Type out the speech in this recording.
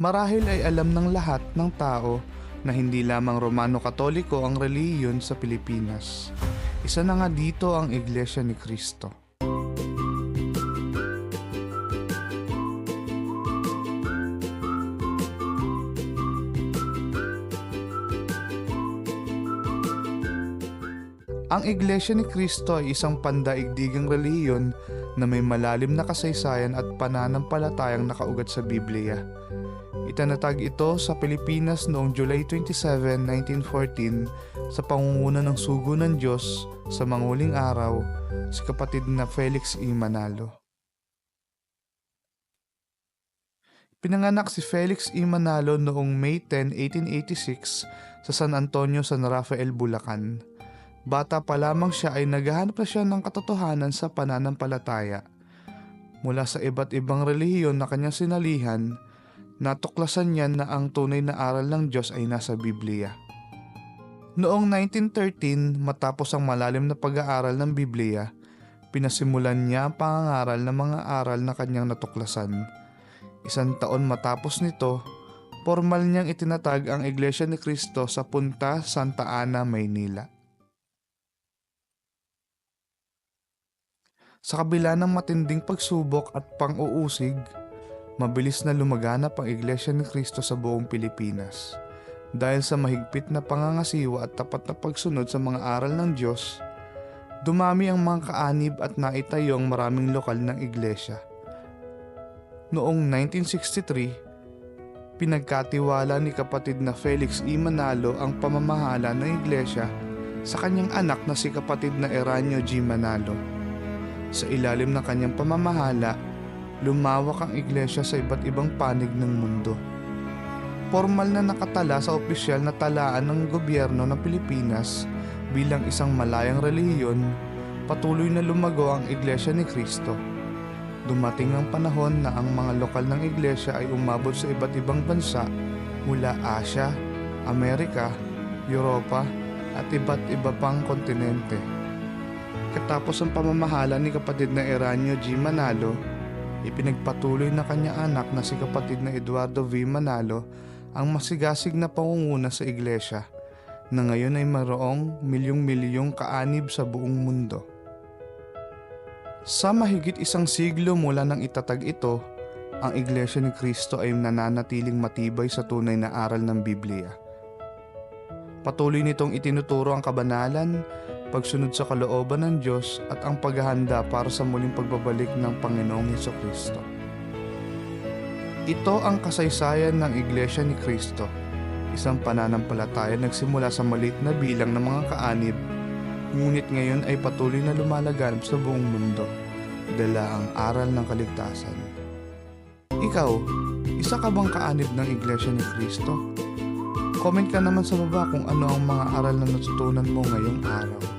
Marahil ay alam ng lahat ng tao na hindi lamang Romano Katoliko ang reliyon sa Pilipinas. Isa na nga dito ang Iglesia ni Cristo. Ang Iglesia ni Cristo ay isang pandaigdigang reliyon na may malalim na kasaysayan at pananampalatayang nakaugat sa Biblia. Itanatag ito sa Pilipinas noong July 27, 1914 sa pangunguna ng sugo ng Diyos sa manguling araw si kapatid na Felix E. Manalo. Pinanganak si Felix E. Manalo noong May 10, 1886 sa San Antonio, San Rafael, Bulacan. Bata pa lamang siya ay naghahanap na siya ng katotohanan sa pananampalataya. Mula sa iba't ibang relihiyon na kanyang sinalihan, natuklasan niya na ang tunay na aral ng Diyos ay nasa Biblia. Noong 1913, matapos ang malalim na pag-aaral ng Biblia, pinasimulan niya ang pangangaral ng mga aral na kanyang natuklasan. Isang taon matapos nito, formal niyang itinatag ang Iglesia ni Cristo sa Punta Santa Ana, Maynila. Sa kabila ng matinding pagsubok at pang-uusig, mabilis na lumaganap ang Iglesia ni Cristo sa buong Pilipinas. Dahil sa mahigpit na pangangasiwa at tapat na pagsunod sa mga aral ng Diyos, dumami ang mga kaanib at naitayo ang maraming lokal ng iglesia. Noong 1963, pinagkatiwala ni kapatid na Felix E. Manalo ang pamamahala ng iglesia sa kanyang anak na si kapatid na Eranio G. Manalo. Sa ilalim ng kanyang pamamahala, lumawak ang iglesia sa iba't ibang panig ng mundo. Formal na nakatala sa opisyal na talaan ng gobyerno ng Pilipinas bilang isang malayang relihiyon, patuloy na lumago ang Iglesia ni Cristo. Dumating ang panahon na ang mga lokal ng iglesia ay umabot sa iba't ibang bansa mula Asia, Amerika, Europa at iba't iba pang kontinente. Katapos ang pamamahala ni kapatid na Eranio G. Manalo, ipinagpatuloy na kanya anak na si kapatid na Eduardo V. Manalo ang masigasig na pangunguna sa iglesia na ngayon ay mayroong milyong-milyong kaanib sa buong mundo. Sa mahigit isang siglo mula nang itatag ito, ang Iglesia ni Cristo ay nananatiling matibay sa tunay na aral ng Biblia. Patuloy nitong itinuturo ang kabanalan, pagsunod sa kalooban ng Diyos at ang paghahanda para sa muling pagbabalik ng Panginoong Heso Kristo. Ito ang kasaysayan ng Iglesia ni Cristo, isang pananampalataya nagsimula sa maliit na bilang ng mga kaanib, ngunit ngayon ay patuloy na lumalaganap sa buong mundo, dala ang aral ng kaligtasan. Ikaw, isa ka bang kaanib ng Iglesia ni Cristo? Comment ka naman sa baba kung ano ang mga aral na natutunan mo ngayong araw.